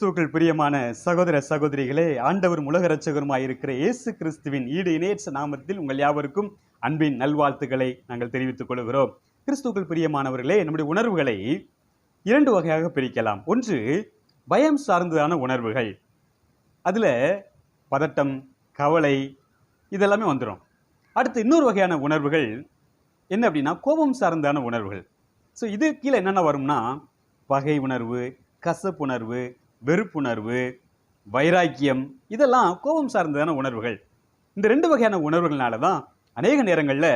கிறிஸ்துவுக்குள் பிரியமான சகோதர சகோதரிகளே ஆண்டவர் உலக இருக்கிற இயேசு கிறிஸ்துவின் ஈடு இணையற்ற நாமத்தில் உங்கள் யாவருக்கும் அன்பின் நல்வாழ்த்துக்களை நாங்கள் தெரிவித்துக் கொள்கிறோம். கிறிஸ்துவுக்குள் பிரியமானவர்களே நம்முடைய உணர்வுகளை இரண்டு வகையாக பிரிக்கலாம். ஒன்று பயம் சார்ந்ததான உணர்வுகள். அதில் பதட்டம் கவலை இதெல்லாமே வந்துடும் அடுத்து இன்னொரு வகையான உணர்வுகள் என்ன அப்படின்னா கோபம் சார்ந்தான உணர்வுகள். ஸோ இது கீழே என்னென்ன வரும்னா பகை உணர்வு கசப்புணர்வு வெறுப்புணர்வு வைராக்கியம் இதெல்லாம் கோபம் சார்ந்ததான உணர்வுகள். இந்த ரெண்டு வகையான உணர்வுகள்னால தான் அநேக நேரங்களில்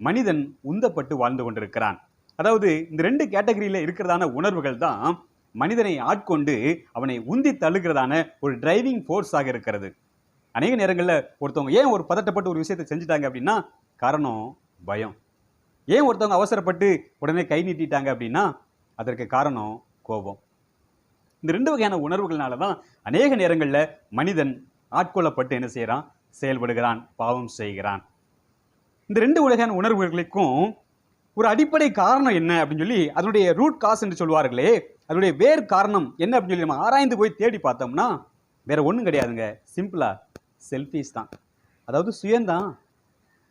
மனிதன் உந்தப்பட்டு வாழ்ந்து கொண்டிருக்கிறான். அதாவது இந்த ரெண்டு கேட்டகரியில் இருக்கிறதான உணர்வுகள் தான் மனிதனை ஆட்கொண்டு அவனை உந்தி தள்ளுகிறதான ஒரு டிரைவிங் ஃபோர்ஸாக இருக்கிறது. அநேக நேரங்களில் ஒருத்தவங்க ஏன் ஒரு பதட்டப்பட்டு ஒரு விஷயத்தை செஞ்சுட்டாங்க அப்படின்னா காரணம் பயம். ஏன் ஒருத்தவங்க அவசரப்பட்டு உடனே கை நீட்டிட்டாங்க அப்படின்னா அதற்கு காரணம் கோபம். இந்த ரெண்டு வகையான உணர்வுகள்னால தான் அநேக நேரங்களில் மனிதன் ஆட்கொள்ளப்பட்டு என்ன செய்கிறான் செயல்படுகிறான் பாவம் செய்கிறான். இந்த ரெண்டு வகையான உணர்வுகளுக்கும் ஒரு அடிப்படை காரணம் என்ன அப்படின்னு சொல்லி அதனுடைய ரூட் காஸ் என்று சொல்வார்களே அதனுடைய வேர் காரணம் என்ன அப்படின்னு சொல்லி நம்ம ஆராய்ந்து போய் தேடி பார்த்தோம்னா வேற ஒன்றும் கிடையாதுங்க. சிம்பிளா செல்ஃபீஸ் தான். அதாவது சுயந்தான்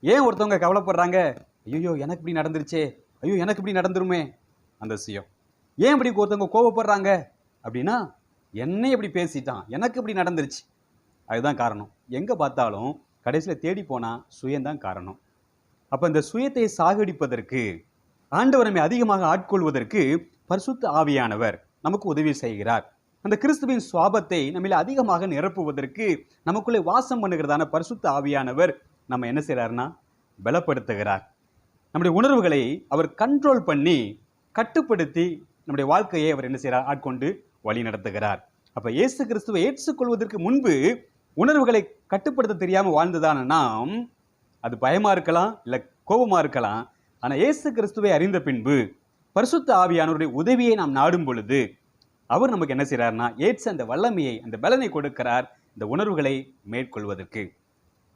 ஏன் ஒருத்தவங்க கவலைப்படுறாங்க? ஐயோ எனக்கு இப்படி நடந்துருச்சே. ஐயோ எனக்கு இப்படி நடந்துருமே. அந்த சுயம். ஏன் இப்படி ஒருத்தவங்க கோவப்படுறாங்க? அப்படின்னா என்னை இப்படி பேசிட்டான். எனக்கு இப்படி நடந்துருச்சு. அதுதான் காரணம். எங்கே பார்த்தாலும் கடைசியில் தேடி போனால் சுயந்தான் காரணம். அப்போ இந்த சுயத்தை சாகடிப்பதற்கு ஆண்டவர் நம்மை அதிகமாக ஆட்கொள்வதற்கு பரிசுத்த ஆவியானவர் நமக்கு உதவி செய்கிறார். அந்த கிறிஸ்துவின் சுவாபத்தை நம்மில் அதிகமாக நிரப்புவதற்கு நமக்குள்ளே வாசம் பண்ணுகிறதான பரிசுத்த ஆவியானவர் நம்ம என்ன செய்கிறாருன்னா பலப்படுத்துகிறார். நம்முடைய உணர்வுகளை அவர் கண்ட்ரோல் பண்ணி கட்டுப்படுத்தி நம்முடைய வாழ்க்கையை அவர் என்ன செய்கிறார் ஆட்கொண்டு வழி நடத்துகிறார். அப்ப இயேசு கிறிஸ்துவை ஏற்றுக்கொள்வதற்கு முன்பு உணர்வுகளை கட்டுப்படுத்த தெரியாம வாழ்ந்ததான நாம் அது பயமா இருக்கலாம் இல்ல கோபமா இருக்கலாம். ஆனா இயேசு கிறிஸ்துவை அறிந்த பின்பு பரிசுத்த ஆவியானவருடைய உதவியை நாம் நாடும் பொழுது அவர் நமக்கு என்ன செய்கிறார்னா ஏற்ற அந்த வல்லமையை அந்த பலனை கொடுக்கிறார் இந்த உணர்வுகளை மேற்கொள்வதற்கு.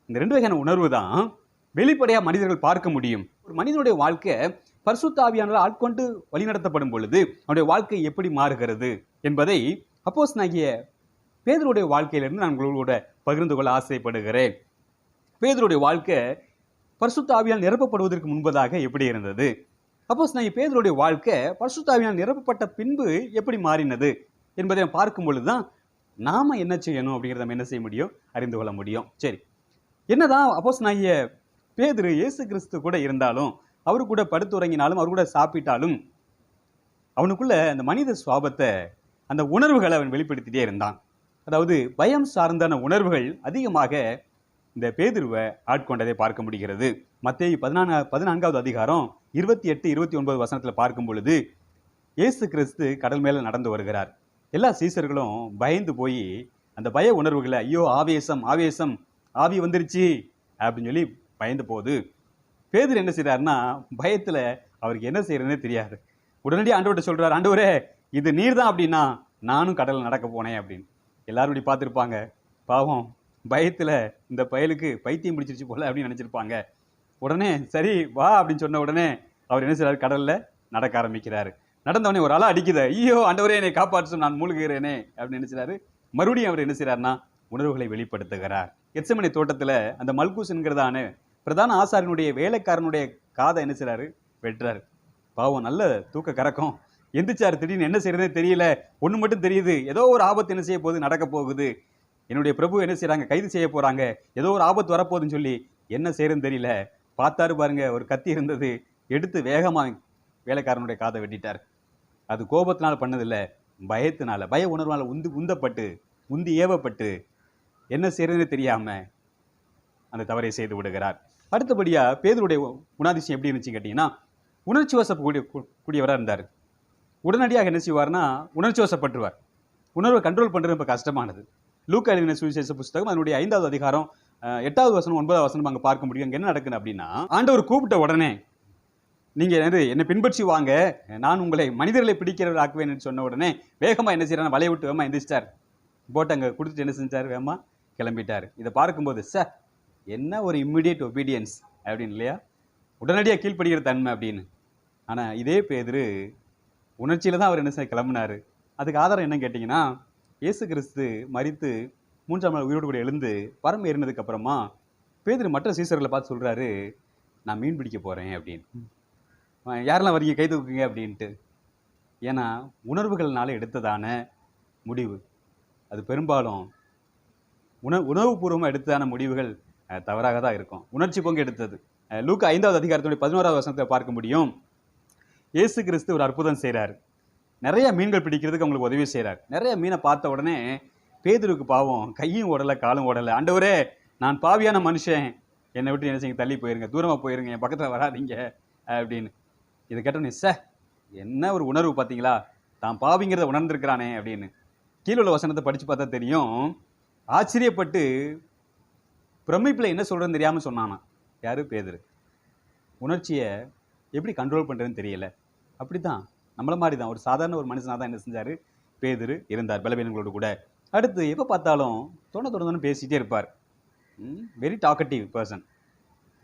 இந்த ரெண்டு வகையான உணர்வு தான் வெளிப்படையா மனிதர்கள் பார்க்க முடியும். ஒரு மனிதனுடைய வாழ்க்கை பர்சுத்தாவியானால் ஆட்கொண்டு வழிநடத்தப்படும் பொழுது அவனுடைய வாழ்க்கை எப்படி மாறுகிறது என்பதை அப்போஸ் நாகிய பேதருடைய வாழ்க்கையிலிருந்து நான் உங்களோட பகிர்ந்து கொள்ள ஆசைப்படுகிறேன். பேதருடைய வாழ்க்கை பர்சுத்தாவியால் நிரப்பப்படுவதற்கு முன்பதாக எப்படி இருந்தது? அப்போஸ் நான் பேதருடைய வாழ்க்கை பர்சுத்தாவியால் நிரப்பப்பட்ட பின்பு எப்படி மாறினது என்பதை நான் பார்க்கும் பொழுது தான் நாம என்ன செய்யணும் அப்படிங்கிறத நம்ம என்ன செய்ய முடியும்? அறிந்து கொள்ள முடியும். சரி. என்னதான் அப்போஸ் நாகிய பேதுரு இயேசு கிறிஸ்து கூட இருந்தாலும் அவர் கூட படுத்துறங்கினாலும் அவர் கூட சாப்பிட்டாலும் அவனுக்குள்ள அந்த மனித சுவாபத்தை அந்த உணர்வுகளை அவன் வெளிப்படுத்திட்டே இருந்தான். அதாவது பயம் சார்ந்தான உணர்வுகள் அதிகமாக இந்த பேதுருவை ஆட்கொண்டதை பார்க்க முடிகிறது. மத்திய பதினான்கு பதினான்காவது அதிகாரம் இருபத்தி எட்டு இருபத்தி ஒன்பது வசனத்தில் பார்க்கும் பொழுது இயேசு கிறிஸ்து கடல் மேலே நடந்து வருகிறார். எல்லா சீசர்களும் பயந்து போய் அந்த பய உணர்வுகளை ஐயோ ஆவேசம் ஆவேசம் ஆவி வந்துருச்சு அப்படின்னு சொல்லி பயந்து போகுது பேதர் என்ன செய்கிறாருன்னா பயத்தில் அவருக்கு என்ன செய்கிறதுனே தெரியாது. உடனடியாக ஆண்டவர்கிட்ட சொல்கிறார் ஆண்டவரே இது நீர் தான் அப்படின்னா நானும் கடலில் நடக்க போனேன் அப்படின்னு. எல்லாரும் இப்படி பார்த்துருப்பாங்க. பாவம் பயத்தில் இந்த பயலுக்கு பைத்தியம் பிடிச்சிருச்சு போல அப்படின்னு நினச்சிருப்பாங்க. உடனே சரி வா அப்படின்னு சொன்ன உடனே அவர் என்ன செய்கிறார் கடலில் நடக்க ஆரம்பிக்கிறாரு. நடந்த உடனே ஒரு அலை அடிக்குது. ஐயோ ஆண்டவரே என்னை காப்பாற்று நான் மூழ்குகிறேனே அப்படின்னு நினச்சிறாரு. மறுபடியும் அவர் என்ன செய்கிறாருன்னா உணர்வுகளை வெளிப்படுத்துகிறார். எச்சமனை தோட்டத்தில் அந்த மல்கூஸ் என்கிறதான பிரதான ஆசாரியனுடைய வேலைக்காரனுடைய காதை என்ன செய்கிறாரு வெட்டுறாரு. பாவம் நல்ல தூக்க கறக்கம். எந்திரிச்சார் திடீர்னு என்ன செய்யறதே தெரியல. ஒன்று மட்டும் தெரியுது. ஏதோ ஒரு ஆபத்து என்ன செய்ய போகுது? நடக்க போகுது. என்னுடைய பிரபு என்ன செய்கிறாங்க கைது செய்ய போகிறாங்க ஏதோ ஒரு ஆபத்து வரப்போகுதுன்னு சொல்லி என்ன செய்யறதுன்னு தெரியல. பார்த்தாரு பாருங்க ஒரு கத்தி இருந்தது. எடுத்து வேகமாக வேலைக்காரனுடைய காதை வெட்டிட்டார். அது கோபத்தினால் பண்ணதில்லை. பயத்தினால பய உணர்வால் உந்து உந்தப்பட்டு உந்தி ஏவப்பட்டு என்ன செய்யறதுன்னு தெரியாமல் அந்த தவறை செய்து விடுகிறார். அடுத்தபடியாக பேதருடைய குணாதிசயம் எப்படி இருந்துச்சு கேட்டிங்கன்னா உணர்ச்சி வசப்பக்கூடிய கூடியவராக இருந்தார். உடனடியாக என்ன செய்வார்னா உணர்ச்சி வசப்பட்டுருவார். உணர்வை கண்ட்ரோல் பண்ணுறது ரொம்ப கஷ்டமானது. லூக்கா எழுதின சுவிசேஷ புஸ்தகம் அதனுடைய ஐந்தாவது அதிகாரம் எட்டாவது வசனம் ஒன்பதாவது வசனம் அங்கே பார்க்க முடியும். அங்கே என்ன நடக்குது அப்படின்னா ஆண்டவர் கூப்பிட்ட உடனே நீங்கள் என்னது என்னை பின்பற்றி வாங்க. நான் உங்களை மனிதர்களை பிடிக்கிறவர் ஆக்குவேன்னு சொன்ன உடனே வேகமாக என்ன செய்யறாரு வலைய விட்டு வேகமாக எந்திரிச்சிட்டார். போட்டை அங்கே கொடுத்துட்டு என்ன செஞ்சார்? வேகமா கிளம்பிட்டார். இதை பார்க்கும்போது சார் என்ன ஒரு இம்மிடியட் ஒபீடியன்ஸ் அப்படின்னு இல்லையா? உடனடியாக கீழ்ப்படுகிற தன்மை அப்படின்னு. ஆனால் இதே பேதுரு உணர்ச்சியில் தான் அவர் என்ன செய்ய கிளம்புனாரு? அதுக்கு ஆதாரம் என்னன்னு கேட்டிங்கன்னா இயேசு கிறிஸ்து மறித்து மூன்றாம் நாள் உயிரோடு கூட எழுந்து பரம் ஏறினதுக்கப்புறமா பேதர் மற்ற சீசர்களை பார்த்து சொல்கிறாரு நான் மீன் பிடிக்க போகிறேன் அப்படின்னு. யாரெல்லாம் வரீங்க? கை தூக்குங்க அப்படின்ட்டு. ஏன்னா உணர்வுகள்னால எடுத்ததான முடிவு. அது பெரும்பாலும் உண உணவுபூர்வமாக எடுத்ததான முடிவுகள் தவறாக தான் இருக்கும். உணர்ச்சி பொங்கு எடுத்தது. அஹ், ஐந்தாவது அதிகாரத்துடைய பதினோராவது வசனத்தை பார்க்க முடியும். இயேசு கிறிஸ்து ஒரு அற்புதம் செய்கிறார் நிறைய மீன்கள் பிடிக்கிறதுக்கு அவங்களுக்கு உதவி செய்கிறார் நிறைய மீனை பார்த்த உடனே பேதருக்கு பாவம் கையும் ஓடலை காலும் ஓடலை. ஆண்டவரே நான் பாவியான மனுஷன். என்னை விட்டு என்ன செய்யுங்க? தள்ளி போயிருங்க. தூரமாக போயிருங்க. என் பக்கத்தில் வராதீங்க. அப்படின்னு. இதை கேட்டோன்னே சே என்ன ஒரு உணர்வு பார்த்தீங்களா? தான் பாவிங்கிறத உணர்ந்திருக்கிறானே. அப்படின்னு. கீழே உள்ள வசனத்தை படித்து பார்த்தா தெரியும். ஆச்சரியப்பட்டு பிரமிப்பில் என்ன சொல்கிறேன்னு தெரியாமல் சொன்னானா? யாரு? பேதர். உணர்ச்சியை எப்படி கண்ட்ரோல் பண்ணுறதுன்னு தெரியல. அப்படி தான் நம்மள மாதிரி தான் ஒரு சாதாரண ஒரு மனுஷனாக தான் என்ன செஞ்சார்? பேதர் இருந்தார் பலவீனங்களோடு கூட. அடுத்து எப்போ பார்த்தாலும் தோண தொடர்ந்து பேசிகிட்டே இருப்பார். வெரி டாக்கட்டிவ் பர்சன்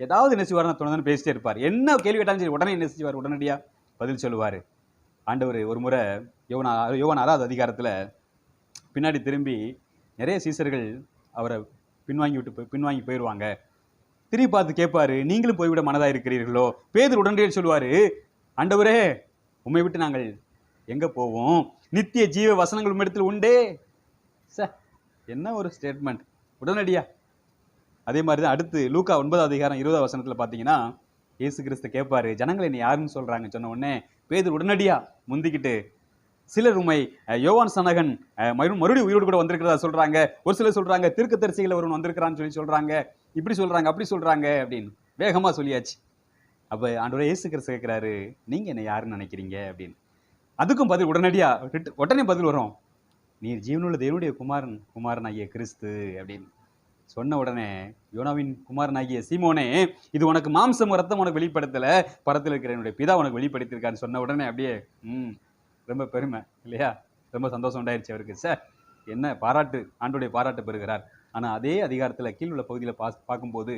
ஏதாவது என்ன செய்வார் தொடர்ந்து பேசிட்டே இருப்பார். என்ன கேள்வி கேட்டாலும் சரி உடனே என்ன செய்வார்? உடனடியாக பதில் சொல்லுவார். ஆண்டவர் ஒரு முறை யோவனா யோவன் ஆறாவது அதிகாரத்தில் பின்னாடி திரும்பி நிறைய சீசர்கள் அவரை பின்வாங்கி விட்டு போய் பின்வாங்கி போயிடுவாங்க திரும்பி பார்த்து கேட்பாரு நீங்களும் போய்விட மனதாக இருக்கிறீர்களோ? பேதர் உடனடியே சொல்லுவார் ஆண்டவரே உண்மை விட்டு நாங்கள் எங்கே போவோம்? நித்திய ஜீவ வசனங்கள் உம்மிடத்தில் உண்டே. ச என்ன ஒரு ஸ்டேட்மெண்ட் உடனடியா. அதே மாதிரி தான் அடுத்து லூக்கா ஒன்பதாவது அதிகாரம் இருபதாவது வசனத்தில் பார்த்தீங்கன்னா இயேசு கிறிஸ்து கேட்பாரு ஜனங்கள் என்னை யாருன்னு சொல்கிறாங்க சொன்ன உடனே பேதர் உடனடியா முந்திக்கிட்டு சிலர் உண்மை யோவான் சனகன் மறுபடியும் உயிரோடு கூட வந்திருக்கிறதா சொல்றாங்க. ஒரு சிலர் சொல்றாங்க தீர்க்கதரிசிகள் ஒருவன் வந்திருக்கிறான்னு சொல்லி சொல்றாங்க. இப்படி சொல்றாங்க அப்படி சொல்றாங்க அப்படின்னு. வேகமா சொல்லியாச்சு. அப்ப ஆண்டவரே இயேசு கிறிஸ்து கேட்கிறாரு நீங்க என்ன யாருன்னு நினைக்கிறீங்க? அப்படின்னு. அதுக்கும் பதில் உடனடியா ரிட்டு- உடனே பதில் வரும். நீர் ஜீவனுள்ள தேவனுடைய குமாரன் குமாரன் ஆகிய கிறிஸ்து அப்படின்னு. சொன்ன உடனே யோனாவின் குமாரன் ஆகிய சீமோனே இது உனக்கு மாம்சம் ரத்தம் உனக்கு வெளிப்படுத்தலை படத்தில் இருக்கிற என்னுடைய பிதா உனக்கு வெளிப்படுத்தியிருக்கான்னு சொன்ன உடனே அப்படியே ம் ரொம்ப பெருமை இல்லையா? ரொம்ப சந்தோஷம் உண்டாயிருச்சு அவருக்கு. சார் என்ன பாராட்டு ஆண்டோடைய பாராட்டு பெறுகிறார். ஆனால் அதே அதிகாரத்தில் கீழ் உள்ள பகுதியில் பாஸ் பார்க்கும்போது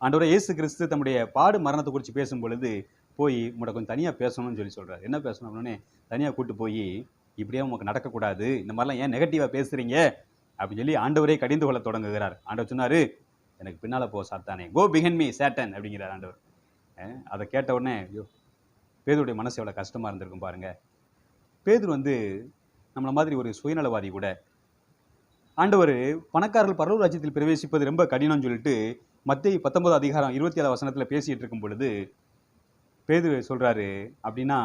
ஆண்டோட இயேசு கிறிஸ்து தம்முடைய பாடு மரணத்தை குறித்து பேசும் பொழுது போய் உங்களை கொஞ்சம் தனியாக பேசணும்னு சொல்லி சொல்கிறார் என்ன பேசணும் அப்படின்னே தனியாக கூட்டு போய் இப்படியே உங்களுக்கு நடக்கக்கூடாது? இந்த மாதிரிலாம் ஏன் நெகட்டிவாக பேசுகிறீங்க அப்படின்னு சொல்லி ஆண்டவரே கடிந்து கொள்ள தொடங்குகிறார். ஆண்டவர் சொன்னார் எனக்கு பின்னால் போ சாத்தானே. கோ பிஹன் மீ சேட்டன் அப்படிங்கிறார் ஆண்டவர். அதை கேட்ட உடனே ஐயோ பேருடைய மனசு எவ்வளோ கஷ்டமாக இருந்திருக்கும் பாருங்கள் பேதர் வந்து நம்மளை மாதிரி ஒரு சுயநலவாதி கூட. ஆண்டவர் பணக்காரர்கள் பரலூர் ராஜ்யத்தில் பிரவேசிப்பது ரொம்ப கடினம்னு சொல்லிட்டு மத்திய பத்தொன்பது அதிகாரம் இருபத்தி ஏழாவது வசனத்தில் பேசிகிட்டு இருக்கும் பொழுது பேதர் சொல்கிறாரு அப்படின்னா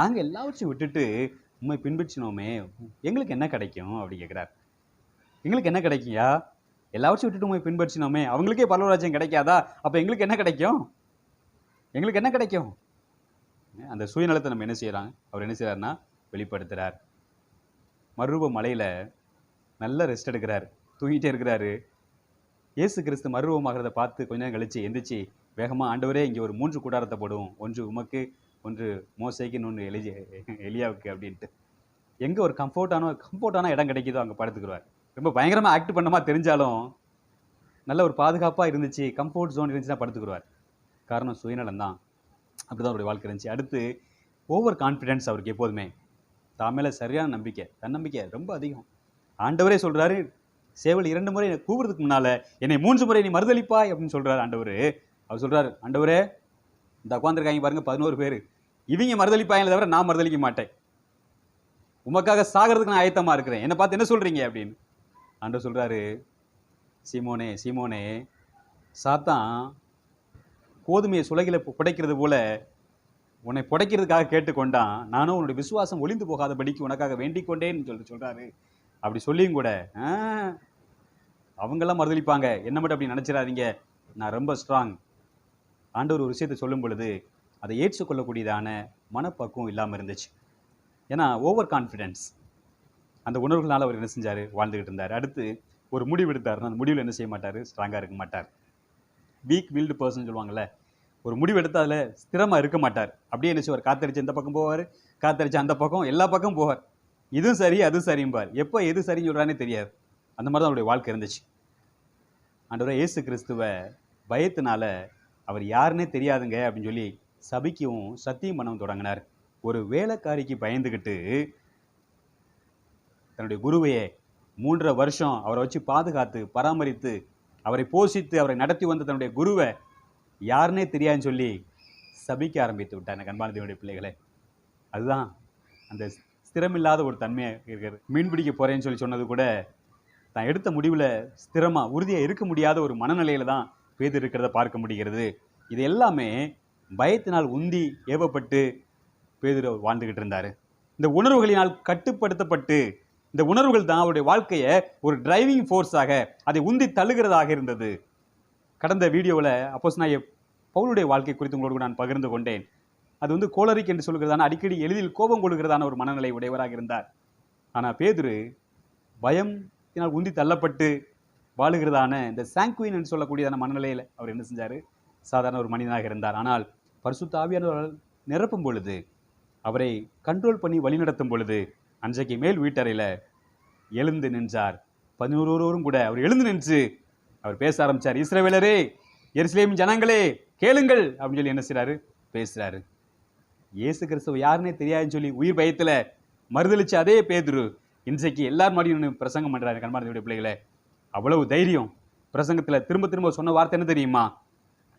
நாங்கள் எல்லாவற்றையும் விட்டுட்டு உண்மை பின்பற்றினோமே எங்களுக்கு என்ன கிடைக்கும்? அப்படி கேட்குறார் எங்களுக்கு என்ன கிடைக்கும்யா? எல்லாவற்றையும் விட்டுட்டு உண்மை பின்பற்றினோமே அவங்களுக்கே பரலூர் ராஜ்யம் கிடைக்காதா? அப்போ எங்களுக்கு என்ன கிடைக்கும்? எங்களுக்கு என்ன கிடைக்கும்? அந்த சுயநலத்தை நம்ம என்ன செய்கிறாங்க அவர் என்ன செய்கிறாருன்னா வெளிப்படுத்துகிறார் மறுரூப மலையில் நல்ல ரெஸ்ட் எடுக்கிறார். தூங்கிட்டே இருக்கிறாரு. இயேசு கிறிஸ்து மறுரூபமாகிறத பார்த்து கொஞ்ச நேரம் கழிச்சு எந்திரிச்சு வேகமாக ஆண்டவரே இங்கே ஒரு மூன்று கூடாரத்தை போடுவோம் ஒன்று உமக்கு ஒன்று மோசைக்கு இன்னொன்று எலி எலியாவுக்கு அப்படின்ட்டு. எங்கே ஒரு கம்ஃபர்ட்டான கம்ஃபர்ட்டான இடம் கிடைக்குதோ அங்கே படுத்துக்கிறார் ரொம்ப பயங்கரமாக ஆக்ட் பண்ணமா தெரிஞ்சாலும் நல்ல ஒரு பாதுகாப்பாக இருந்துச்சு கம்ஃபர்ட் ஜோன் இருந்துச்சுன்னா படுத்துக்குருவார். காரணம் சுயநலம் தான் அப்படிதான் அவருடைய வாழ்க்கை இருந்துச்சு. அடுத்து ஓவர் கான்ஃபிடென்ஸ் அவருக்கு எப்போதுமே. தான் மேலே சரியான நம்பிக்கை தன்னம்பிக்கை ரொம்ப அதிகம். ஆண்டவரே சொல்கிறாரு சேவல் இரண்டு முறை என்னை கூவுறதுக்கு முன்னால் என்னை மூன்று முறை நீ மறுதளிப்பாய் அப்படின்னு சொல்கிறார் ஆண்டவர். அவர் சொல்கிறார் ஆண்டவரே இந்த உட்காந்துருக்காங்க பாருங்க பதினோரு பேர். இவங்க மறுதளிப்பாங்களே தவிர நான் மறுதளிக்க மாட்டேன். உமக்காக சாகிறதுக்கு நான் ஆயத்தமாக இருக்கிறேன். என்னை பார்த்து என்ன சொல்கிறீங்க அப்படின்னு. ஆண்டவர் சொல்கிறாரு சீமோனே சீமோனே சாத்தான் கோதுமையை சுலகில பு- புடைக்கிறது போல உன்னை புடைக்கிறதுக்காக கேட்டுக்கொண்டான். நானும் உன்னுடைய விசுவாசம் ஒளிந்து போகாதபடிக்கு உனக்காக வேண்டிக் கொண்டேன்னு சொல்லிட்டு சொல்கிறாரு அப்படி சொல்லியும் கூட அவங்கெல்லாம் மறுதளிப்பாங்க என்ன மட்டும் அப்படி நினச்சிடாதீங்க. நான் ரொம்ப ஸ்ட்ராங் ஆண்டவர் ஒரு விஷயத்தை சொல்லும் பொழுது அதை ஏற்றுக்கொள்ளக்கூடியதான மனப்பக்குவம் இல்லாமல் இருந்துச்சு. ஏன்னா ஓவர் கான்ஃபிடென்ஸ் அந்த உணர்வுகளால் அவர் என்ன செஞ்சார்? வாழ்ந்துக்கிட்டு இருந்தார். அடுத்து ஒரு முடிவு எடுத்தாருன்னா அந்த முடிவில் என்ன செய்ய மாட்டார்? ஸ்ட்ராங்காக இருக்க மாட்டார். வீக் வில்டு பர்சன் சொல்லுவாங்கள்ல ஒரு முடிவெடுத்து அதில் ஸ்திரமாக இருக்க மாட்டார். அப்படியே என்ன செய்வார்? காத்தடிச்சு இந்த பக்கம் போவார்? காத்தடிச்சு அந்த பக்கம் எல்லா பக்கம் போவார். இதுவும் சரி அதுவும் சரிம்பார். எப்போ எது சரின்னு சொல்கிறானே தெரியாது. அந்த மாதிரி தான் அவருடைய வாழ்க்கை இருந்துச்சு. ஆண்டவரே இயேசு கிறிஸ்துவ பயத்தினால அவர் யாருன்னே தெரியாதுங்க அப்படின்னு சொல்லி சபிக்கவும் சத்தியம் பண்ணவும் தொடங்கினார். ஒரு வேலைக்காரிக்கு பயந்துக்கிட்டு தன்னுடைய குருவையே மூன்றரை வருஷம் அவரை வச்சு பாதுகாத்து பராமரித்து அவரை போஷித்து அவரை நடத்தி வந்த தன்னுடைய குருவை யாருன்னே தெரியாதுன்னு சொல்லி சபிக்க ஆரம்பித்து விட்டார் எனக்கு அன்பான தேவனுடைய பிள்ளைகளே. அதுதான் அந்த ஸ்திரமில்லாத ஒரு தன்மையாக இருக்கிறது. மீன் பிடிக்க போகிறேன்னு சொல்லி சொன்னது கூட தான் எடுத்த முடிவில் ஸ்திரமாக உறுதியாக இருக்க முடியாத ஒரு மனநிலையில தான் பேது இருக்கிறத பார்க்க முடிகிறது. இது எல்லாமே பயத்தினால் உந்தி ஏவப்பட்டு பேதுரு வாழ்ந்துக்கிட்டு இருந்தார். இந்த உணர்வுகளினால் கட்டுப்படுத்தப்பட்டு இந்த உணர்வுகள் தான் அவருடைய வாழ்க்கையை ஒரு டிரைவிங் ஃபோர்ஸாக அதை உந்தி தள்ளுகிறதாக இருந்தது. கடந்த வீடியோவில் அப்போஸ் நான் பவுலுடைய வாழ்க்கை குறித்து உங்களோடு கூட நான் பகிர்ந்து கொண்டேன். அது வந்து கோளரிக் என்று சொல்கிறதான அடிக்கடி எளிதில் கோபம் கொள்கிறதான ஒரு மனநிலை உடையவராக இருந்தார். ஆனால் பேதுரு பயம்னால் உந்தி தள்ளப்பட்டு வாழுகிறதான இந்த சாங்குவின் என்று சொல்லக்கூடியதான மனநிலையில் அவர் என்ன செஞ்சார்? சாதாரண ஒரு மனிதனாக இருந்தார். ஆனால் பரிசுத்த ஆவியானவரால் நிரப்பும் பொழுது அவரை கண்ட்ரோல் பண்ணி வழிநடத்தும் பொழுது அன்றைக்கு மேல் வீட்டறையில் எழுந்து நின்றார். பதினோருவரும் கூட அவர் எழுந்து நின்று அவர் பேச ஆரம்பிச்சார். இஸ்ரேவேலரே எருசலேம் ஜனங்களே கேளுங்கள் அப்படின்னு சொல்லி என்ன செய்கிறாரு பேசுகிறாரு இயேசு கிறிஸ்துவ யாருன்னே தெரியாதுன்னு சொல்லி உயிர் பயத்தில் மறுதளிச்சு அதே பேதுரு இன்றைக்கு எல்லார் மாதிரியும் பிரசங்கம் பண்ணுறாரு கண்மாரதியுடைய பிள்ளைகளை. அவ்வளவு தைரியம். பிரசங்கத்தில் திரும்ப திரும்ப சொன்ன வார்த்தை என்ன தெரியுமா?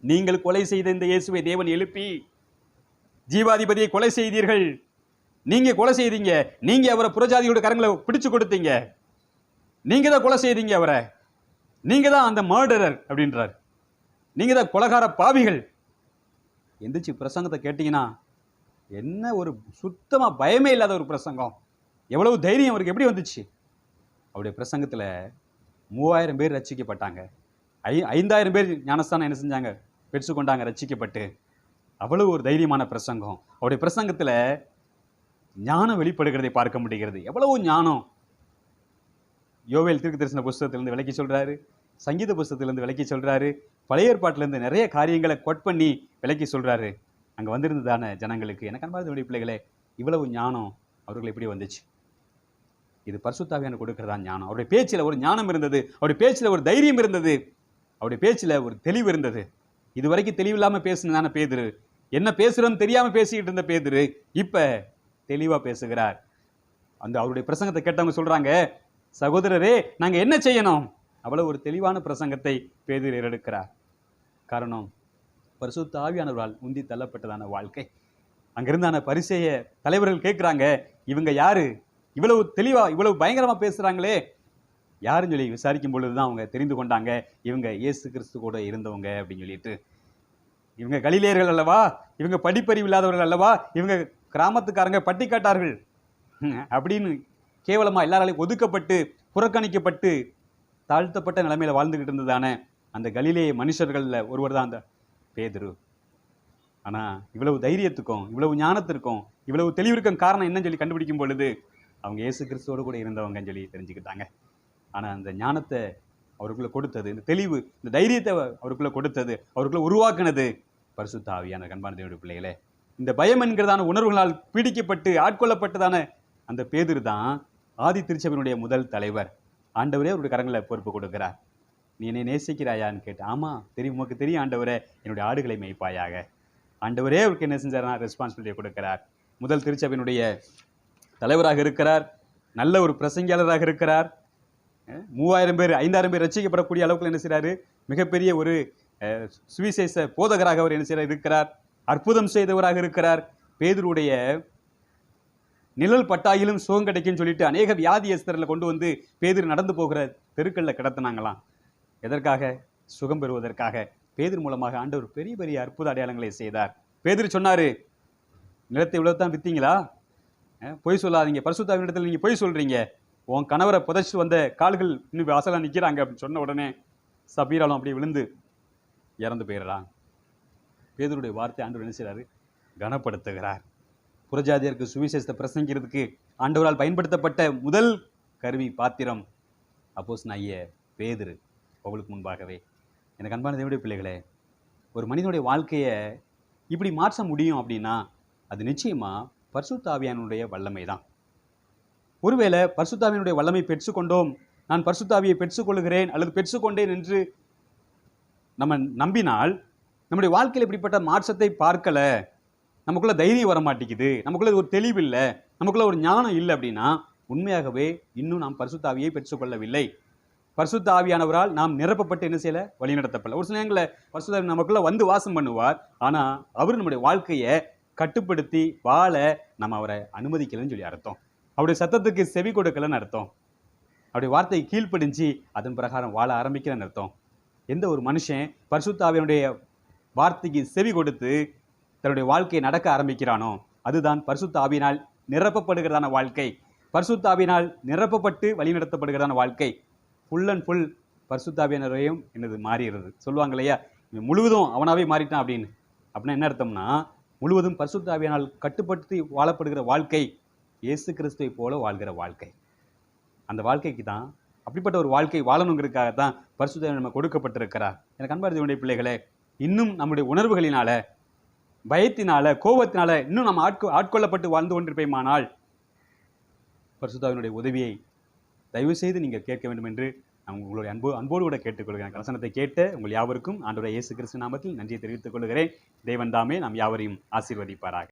நீங்கள் கொலை செய்த இந்த இயேசுவை தேவன் எழுப்பி ஜீவாதிபதியை கொலை செய்தீர்கள். நீங்கள் கொலை செய்தீங்க. நீங்கள் அவரை புறஜாதியோட கரங்களை பிடிச்சு கொடுத்தீங்க. நீங்கள் தான் கொலை செய்தீங்க அவரை. நீங்கள் தான் அந்த மர்டரர் அப்படின்றார். நீங்கள் தான் கொலகார பாவிகள். எந்திரிச்சு பிரசங்கத்தை கேட்டிங்கன்னா என்ன ஒரு சுத்தமாக பயமே இல்லாத ஒரு பிரசங்கம். எவ்வளவு தைரியம் அவருக்கு எப்படி வந்துச்சு? அவருடைய பிரசங்கத்தில் மூவாயிரம் பேர் ரசிக்கப்பட்டாங்க. ஐ ஐந்தாயிரம் பேர் ஞானஸ்தானம் என்ன செஞ்சாங்க? பெற்றுக்கொண்டாங்க ரசிக்கப்பட்டு. அவ்வளவு ஒரு தைரியமான பிரசங்கம். அவருடைய பிரசங்கத்தில் ஞானம் வெளிப்படுகிறதை பார்க்க முடிகிறது. எவ்வளவு ஞானம்? யோவேல் தீர்க்க தரிசன புஸ்தகத்திலிருந்து விளக்கி சொல்றாரு சங்கீத புஸ்தகத்திலிருந்து விளக்கி சொல்றாரு பழைய ஏற்பாட்டிலேருந்து நிறைய காரியங்களை கொட் பண்ணி விளக்கி சொல்றாரு. அங்க வந்திருந்ததான ஜனங்களுக்கு எனக்கு அன்பார்ந்த பிள்ளைகளே இவ்வளவு ஞானம் அவர்கள் எப்படி வந்துச்சு? இது பரிசுத்தாவியான கொடுக்கிறதா ஞானம்? அவருடைய பேச்சில் ஒரு ஞானம் இருந்தது அவருடைய பேச்சில் ஒரு தைரியம் இருந்தது அவருடைய பேச்சில் ஒரு தெளிவு இருந்தது. இது வரைக்கும் தெளிவில்லாம பேசினதான பேதுரு என்ன பேசுறோன்னு தெரியாம பேசிக்கிட்டு இருந்த பேதுரு இப்ப தெளிவா பேசுகிறார். அந்த அவருடைய பிரசங்கத்தை கேட்டவங்க சொல்றாங்க சகோதரரே நாங்கள் என்ன செய்யணும்? அவ்வளவு ஒரு தெளிவான பிரசங்கத்தை பேதில் ஏறெடுக்கிறார். காரணம் பரிசுத்த ஆவியானவரால் உந்தி தள்ளப்பட்டதான வாழ்க்கை. அங்கிருந்தான பரிசைய தலைவர்கள் கேட்குறாங்க இவங்க யாரு? இவ்வளவு தெளிவாக இவ்வளவு பயங்கரமாக பேசுகிறாங்களே யாருன்னு சொல்லி விசாரிக்கும் பொழுதுதான் அவங்க தெரிந்து கொண்டாங்க இவங்க இயேசு கிறிஸ்து கூட இருந்தவங்க அப்படின்னு சொல்லிட்டு. இவங்க கலிலேயர்கள் அல்லவா? இவங்க படிப்பறிவு இல்லாதவர்கள் அல்லவா? இவங்க கிராமத்துக்காரங்க பட்டிக்காட்டார்கள். அப்படின்னு கேவலமாக எல்லாராலையும் ஒதுக்கப்பட்டு புறக்கணிக்கப்பட்டு தாழ்த்தப்பட்ட நிலைமையில் வாழ்ந்துக்கிட்டு இருந்ததான அந்த கலிலே மனுஷர்களில் ஒருவர் தான் அந்த பேதுரு. ஆனால் இவ்வளவு தைரியத்துக்கும் இவ்வளவு ஞானத்திற்கும் இவ்வளவு தெளிவிற்கும் காரணம் என்னன்னு சொல்லி கண்டுபிடிக்கும் பொழுது அவங்க இயேசு கிறிஸ்துவோடு கூட இருந்தவங்கன்னு சொல்லி தெரிஞ்சுக்கிட்டாங்க. ஆனால் அந்த ஞானத்தை அவருக்குள்ளே கொடுத்தது இந்த தெளிவு இந்த தைரியத்தை அவருக்குள்ளே கொடுத்தது அவருக்குள்ளே உருவாக்குனது பரிசுத்த ஆவியான கண்பான தேவனுடைய பிள்ளைகளே. இந்த பயம் என்கிறதான உணர்வுகளால் பீடிக்கப்பட்டு ஆட்கொள்ளப்பட்டதான அந்த பேதிரு தான் ஆதி திருச்சபையினுடைய முதல் தலைவர். ஆண்டவரே அவருடைய கரங்களை பொறுப்பு கொடுக்கிறார். நீ என்னை நேசிக்கிறாயான்னு கேட்டு ஆமாம் தெரியும் உமக்கு தெரியும் ஆண்டவரே என்னுடைய ஆடுகளை மேய்ப்பாயாக. ஆண்டவரே அவருக்கு என்ன செஞ்சார்னா ரெஸ்பான்சிபிலிட்டியை கொடுக்கிறார். முதல் திருச்சபையினுடைய தலைவராக இருக்கிறார். நல்ல ஒரு பிரசங்கியாளராக இருக்கிறார். மூவாயிரம் பேர் ஐந்தாயிரம் பேர் ரசிக்கப்படக்கூடிய அளவுக்கு என்ன செய்கிறாரு மிகப்பெரிய ஒரு சுவிசேஷ போதகராக அவர் என்ன செய்கிறார் இருக்கிறார். அற்புதம் செய்தவராக இருக்கிறார். பேதருடைய நிழல் பட்டாயிலும் சுகம் கிடைக்கும்னு சொல்லிட்டு அநேக வியாதியஸ்தரில் கொண்டு வந்து பேதிர் நடந்து போகிற தெருக்களில் கிடத்தினாங்களாம். எதற்காக? சுகம் பெறுவதற்காக. பேதிர் மூலமாக ஆண்டவர் பெரிய பெரிய அற்புத அடையாளங்களை செய்தார். பேதிர் சொன்னாரு நிலத்தை இவ்வளவு தான் வித்தீங்களா பொய் சொல்லாதீங்க. பரிசுத்தாவின் இடத்துல நீங்க பொய் சொல்றீங்க. உன் கணவரை புதைச்சிட்டு வந்த கால்கள் இன்னும் வாசலாக நிற்கிறாங்க அப்படின்னு சொன்ன உடனே சபீராலும் அப்படியே விழுந்து இறந்து போயிடுறான். பேதருடைய வார்த்தை ஆண்டு என்ன செய்றாரு? கனப்படுத்துகிறார். புறஜாதியருக்கு சுவிசேஷத்தை பிரசங்கிக்கிறதுக்கு ஆண்டவரால் பயன்படுத்தப்பட்ட முதல் கருவி பாத்திரம் அப்போஸ் ஐய பேதுரு. அவளுக்கு முன்பாகவே. எனக்கு அன்பான தேவடைய பிள்ளைகளே ஒரு மனிதனுடைய வாழ்க்கையை இப்படி மாற்ற முடியும் அப்படின்னா அது நிச்சயமாக பர்சுத்தாவியானுடைய வல்லமை தான் ஒருவேளை பர்சுத்தாவியனுடைய வல்லமை பெற்றுக்கொண்டோம் நான் பர்சுத்தாவியை பெற்றுக்கொள்கிறேன் அல்லது பெற்றுக்கொண்டேன் என்று நம்ம நம்பினால் நம்முடைய வாழ்க்கையில் இப்படிப்பட்ட மாற்றத்தை பார்க்கல நமக்குள்ள தைரியம் வர மாட்டேங்குது நமக்குள்ள ஒரு தெளிவு இல்லை நமக்குள்ள ஒரு ஞானம் இல்லை அப்படின்னா உண்மையாகவே இன்னும் நாம் பரிசுத்தாவியை பெற்றுக்கொள்ளவில்லை. பரிசுத்த ஆவியானவரால் நாம் நிரப்பப்பட்டு என்ன செய்யலை? வழிநடத்தப்படல. ஒரு சில நேரங்களில் பரிசுத்தாவி நமக்குள்ளே வந்து வாசம் பண்ணுவார். ஆனால் அவர் நம்முடைய வாழ்க்கையை கட்டுப்படுத்தி வாழ நம்ம அவரை அனுமதிக்கலன்னு சொல்லி அர்த்தம். அவருடைய சத்தத்துக்கு செவி கொடுக்கலன்னு அர்த்தம். அவருடைய வார்த்தையை கீழ்ப்படிஞ்சு அதன் பிரகாரம் வாழ ஆரம்பிக்கிறேன்னு அர்த்தம். எந்த ஒரு மனுஷன் பரிசுத்தாவியனுடைய வார்த்தைக்கு செவி கொடுத்து தன்னுடைய வாழ்க்கையை நடக்க ஆரம்பிக்கிறானோ அதுதான் பரிசுத்தாவினால் நிரப்பப்படுகிறதான வாழ்க்கை. பரிசுத்தாவினால் நிரப்பப்பட்டு வழிநடத்தப்படுகிறதான வாழ்க்கை. ஃபுல் அண்ட் ஃபுல் பரிசுத்தாவியனரையும் எனது மாறிடுறது. சொல்லுவாங்க இல்லையா? முழுவதும் அவனாவே மாறிட்டான் அப்படின்னு. அப்படின்னா என்ன அர்த்தம்னா முழுவதும் பரிசுத்தாவியனால் கட்டுப்படுத்தி வாழப்படுகிற வாழ்க்கை இயேசு கிறிஸ்துவை போல வாழ்கிற வாழ்க்கை. அந்த வாழ்க்கைக்கு தான் அப்படிப்பட்ட ஒரு வாழ்க்கை வாழணுங்கிறதுக்காக தான் பரிசுத்தாவியன் நம்ம கொடுக்கப்பட்டிருக்கிறார். எனக்கு அன்பார்ந்தவனுடைய பிள்ளைகளே இன்னும் நம்முடைய உணர்வுகளினால பயத்தினால கோபத்தினால இன்னும் நம்ம ஆட்கொ ஆட்கொள்ளப்பட்டு வாழ்ந்து கொண்டிருப்பேமானால் பரிசுத்தாவினுடைய உதவியை தயவு செய்து நீங்கள் கேட்க வேண்டும் என்று நான் உங்களுடைய அன்பு அன்போடு கூட கேட்டுக்கொள்கிறேன். கலசனத்தை கேட்ட உங்கள் யாவருக்கும் ஆண்டோட இயேசு கிறிஸ்து நாமத்தில் நன்றியை தெரிவித்துக் கொள்கிறேன். தேவன் தாமே நாம் யாவரையும் ஆசீர்வதிப்பாராக.